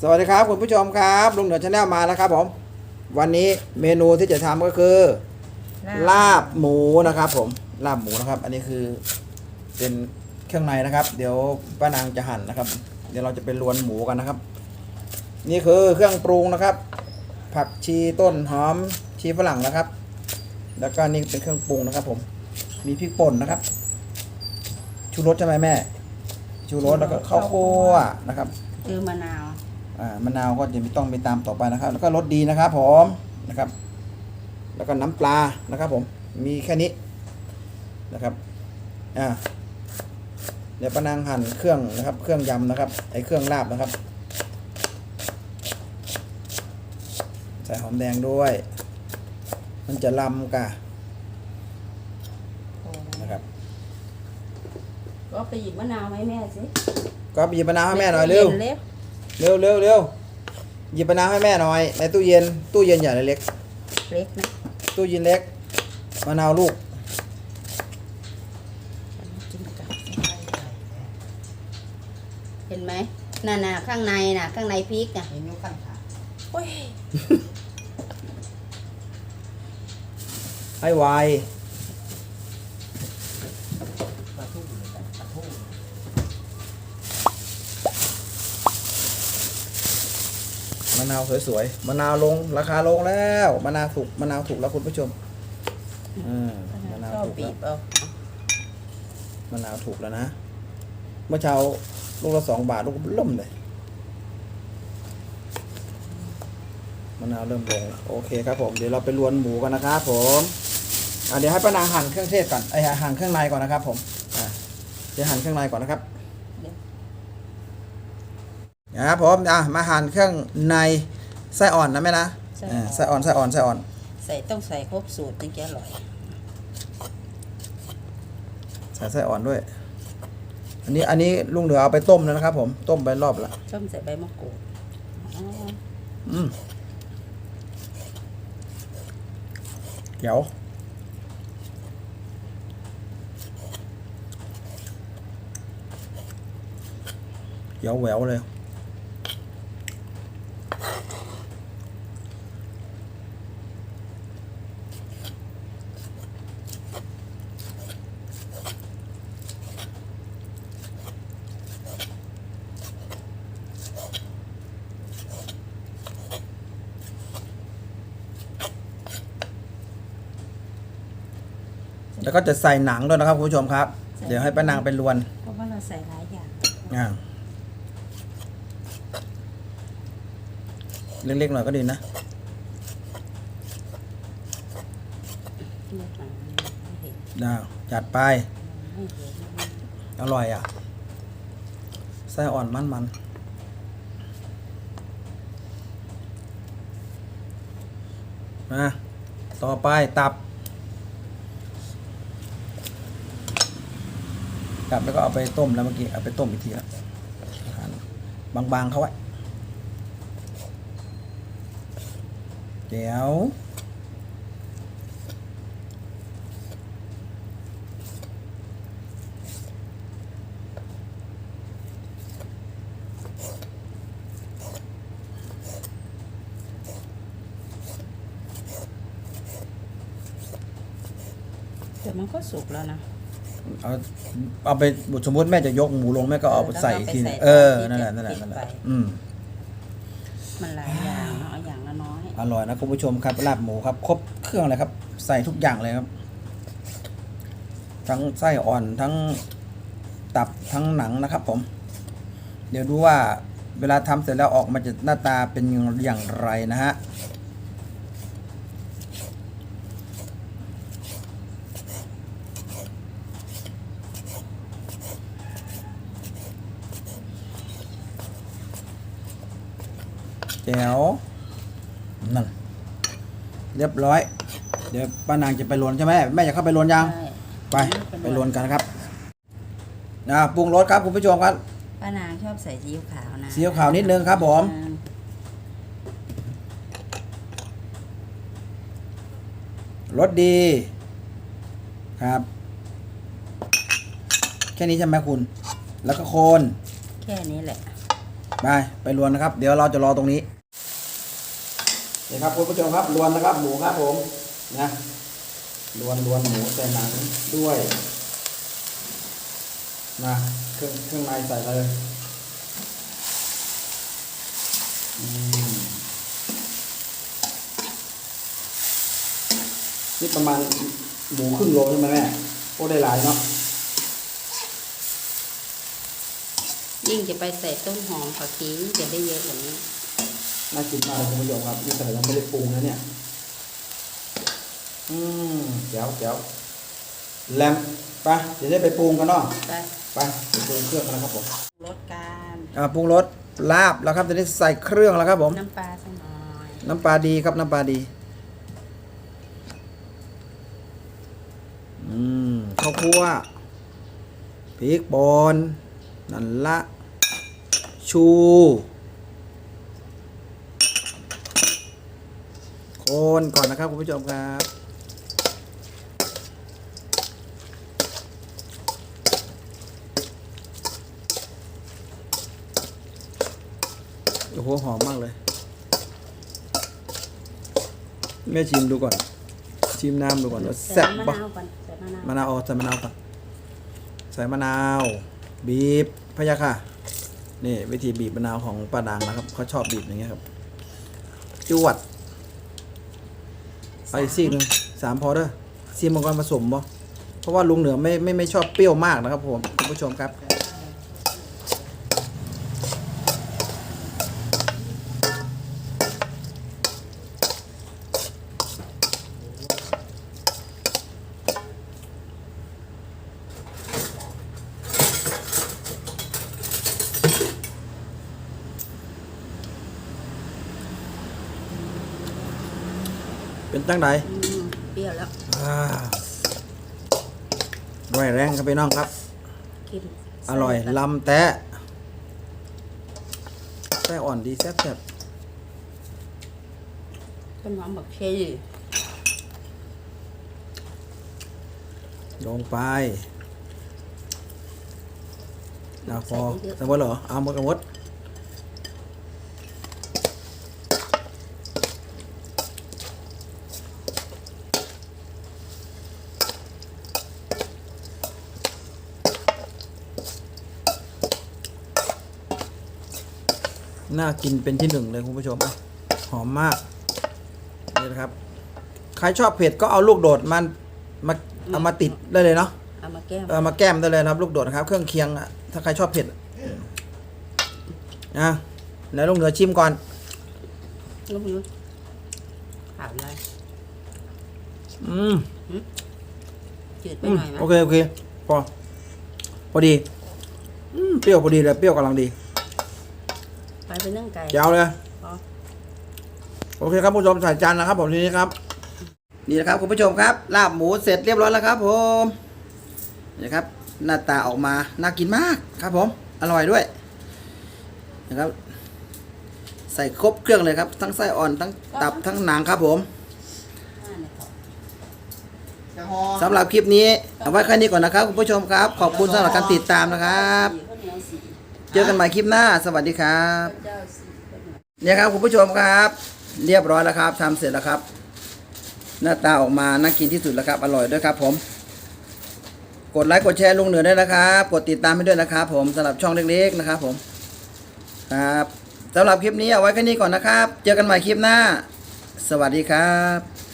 สวัสดีครับคุณผู้ชมครับลุงเหนือชาแนลมาแล้วครับผม วันนี้เมนูที่จะทำก็คือ ลาบหมูนะครับ ผมลาบหมูนะครับ อันนี้คือเป็นเครื่องในนะครับ เดี๋ยวป้านางจะหั่นนะครับ เดี๋ยวเราจะไปลวนหมูกันนะครับ นี่คือเครื่องปรุงนะครับ ผักชีต้นหอมชีฝรั่งนะครับ แล้วก็นี่เป็นเครื่องปรุงนะครับ ผม มีพริกป่นนะครับ ชูรสใช่ไหมแม่ ชูรสแล้วก็ข้าวคั่วนะครับ คือมะนาวอ่า มะนาวก็จะมีต้องไปตามต่อไปนะครับ แล้วก็รสดีนะครับผมนะครับ แล้วก็น้ำปลานะครับ ผมมีแค่นี้นะครับอ่าเดี๋ยวป้านางหั่นเครื่องนะครับ เครื่องยำนะครับไอเครื่องลาบนะครับ ใส่หอมแดงด้วย มันจะลำกะนะครับก็ไปหยิบมะนาวให้แม่สิก็หยิบมะนาวให้แม่หน่อยเร็ว เล็บเร็วเร็วเร็วหยิบมะนาวให้แม่หน่อย ในตู้เย็น ตู้เย็นใหญ่เล็ก เล็กนะตู้เย็นเล็กมะนาวลูกจิ้มกับเห็นไหมน่ะน่ะข้างในน่ะ ข้างในพริกอะเห็นอยุคันขาโอ้ย ให้ไว ปลาทูเลยกันปลาทู มะ นาวสวยๆมะนาวลงราคาลงแล้วมะนาวถูกมะนาวถูกแล้วคุณผู้ชมอ่ามะนาวชอบถูกบีแล้วบเอามะนาวถูกแล้วนะเมื่อเช้าลูกละสองบาทลูกล่มเลยมะนาวเริ่มลงแล้วโอเคครับผมเดี๋ยวเราไปลวนหมูกันนะครับผมอะเดี๋ยวให้ป้านางหั่นเครื่องเทศก่อนไอ้ยหั่นเครื่องในก่อนนะครับผมอะเดี๋ยวหั่นเครื่องในก่อนนะครับ นะครับผมอะมาหั่นเครื่องในไส้อ่อนนะแม่นะใส่อ่าไส้อ่อนไส้อ่อนไส้อ่อน ใส่ต้องใส่ครบสูตรถึงจะอร่อยใส่ไส้อ่อนด้วย อันนี้อันนี้ลุงเหลือเอาไปต้มแล้วนะครับ ผมต้มไปรอบละส้มใส่ใบมะกรูดอ๋ออืมเดี๋ยว เดี๋ยวแหววเลย แล้วก็จะใส่หนังด้วยนะครับคุณผู้ชมครับ เดี๋ยวให้ป้านางไปลวนเพราะว่าเราใส่หลายอย่างอ่าเล็กๆหน่อยก็ดีนะเลือกหนังไม่เห็นดาวจัดไปไม่เห็นอร่อยอะ ไส้อ่อนมันมันมาต่อไปตับ ตับแล้วก็เอาไปต้มแล้วเมื่อกี้เอาไปต้มอีกทีละบางๆเขาไว้เดี๋ยวแต่มันก็สุกแล้วนะ เอาเอาไปสมมติแม่จะยกหมูลงแม่ก็เอาไปเออใส่แล้วก็อีกทีหนึงไปใส่เออตอนที่นั่นแหละจะนั่นแหละพลิกนั่นแหละไปอืมมันหลายอย่างเนาะเอาอย่างละน้อยอร่อยนะคุณผู้ชมครับลาบหมูครับครบเครื่องเลยครับ ใส่ทุกอย่างเลยครับ ทั้งไส้อ่อนทั้งตับทั้งหนังนะครับ ผม เดี๋ยวดูว่าเวลาทำเสร็จแล้วออกมาจะหน้าตาเป็นอย่างไรนะฮะ แจ๋วนั่นเรียบร้อย เดี๋ยวป้านางจะไปลวนใช่ไหมแม่จะเข้าไปลวนยังใช่ไปไปลวนกันครับนะปรุงรสครับคุณผู้ชมครับป้านางชอบใส่ซีอิ๊วขาวนะซีอิ๊วขาวนิดนึงครับผมอ่ารสดีครับ แค่นี้ใช่ไหมคุณ แล้วก็โคน แค่นี้แหละ ไป ไปรวนนะครับ เดี๋ยวเราจะรอตรงนี้ ครับคุณผู้ชมครับรวนนะครับหมูครับผมนะรวนรวนหมูใส่หนังด้วยนะเครื่องเครื่องในใส่เลยนี่ประมาณหมูครึ่งโลใช่ไหมแม่โอ้ได้หลายเนาะยิ่งจะไปใส่ต้นหอมผักชีจะได้เยอะกว่านี้ น่ากินมากเลยคุณผู้ชมครับนี่ขนาดยังไม่ได้ปรุงนะเนี่ย อืมแจ๋วแจ๋วแลมไปเดี๋ยวได้ไปปรุงกันเนาะไปไปไปปรุงเครื่องกันนะครับผมรสการอ่าปรุงรสลาบแล้วครับจะได้ใส่เครื่องแล้วครับผม น้ำปลาสักหน่อยน้ำปลาดีครับน้ำปลาดีอืมข้าวคั่วพริกป่นนั่นละชู คนก่อนนะครับคุณผู้ชมครับโอ้โหหอมมากเลย แม่ชิมดูก่อน ชิมน้ำดูก่อนว่าแซ่บมะปะนาวก่อนใส่มะนาวมะนาวเอาใส่มะนาวก่อนใส่มะนาว บีบพะยะค่ะ นี่วิธีบีบมะนาวของป้าดางนะครับเขาชอบบีบอย่างเงี้ยครับจวดเอีกซีกหนึ่งสามพอเด้อซีมังกรผสมบ่เพราะว่าลุงเหนือไม่ไม่ไม่ชอบเปรี้ยวมากนะครับผมคุณผู้ชมครับ เป็นตั้งไหนอืมเปรี้ยวแล้วอ่าร่อยแรงครับพี่น้องครับ กินอร่อยใส่ลำแตะแต้อ่อนดีแซ่บต้นหอมผักชีๆลงไปนะพอสมมติเหรอเอาหมดกันหมด น่ากินเป็นที่หนึ่งเลยคุณผู้ชมอะหอมมากนี่นะครับ ใครชอบเผ็ดก็เอาลูกโดดมันมาเอามาติดได้เลยเนาะเอามาแก้มเอามาแก้มได้เลยนะครับ ลูกโดดนะครับ เครื่องเคียงอะถ้าใครชอบเผ็ดอะนะไหนลุงเหนือชิมก่อนลูกนู้นขาวเลยอืมจืดไปอืมหน่อยไหมโอเคโอเคพอพอดี อืมเปรี้ยวพอดีเลยเปรี้ยวกำลังดี ไปไปนึ่งไก่ยาวเลยพอโอเคครับคุณผู้ชมใส่จานนะครับผมทีนี้ครับ นี่นะครับคุณผู้ชมครับ ลาบหมูเสร็จเรียบร้อยแล้วครับ ผมนี่ครับ หน้าตาออกมาน่ากินมากครับ ผม อร่อยด้วยนะครับ ใส่ครบเครื่องเลยครับ ทั้งไส้อ่อนทั้งตับทั้งหนังครับ ผมอ่าเนี่ยพอจะหอสำหรับคลิปนี้เอาไว้แค่นี้ก่อนนะครับคุณผู้ชมครับ ขอบคุณสำหรับการติดตามนะครับสีข้าว เจอกันใหม่คลิปหน้า สวัสดีครับเนียวเนี่ยครับคุณผู้ชมครับ เรียบร้อยแล้วครับทำเสร็จแล้วครับ หน้าตาออกมาน่ากินที่สุดแล้วครับ อร่อยด้วยครับ ผม กดไลค์กดแชร์ลุงเหนือด้วยนะครับ กดติดตามให้ด้วยนะครับ ผมสำหรับช่องเล็กๆนะครับ ผม ครับสำหรับคลิปนี้เอาไว้แค่นี้ก่อนนะครับ เจอกันใหม่คลิปหน้า สวัสดีครับ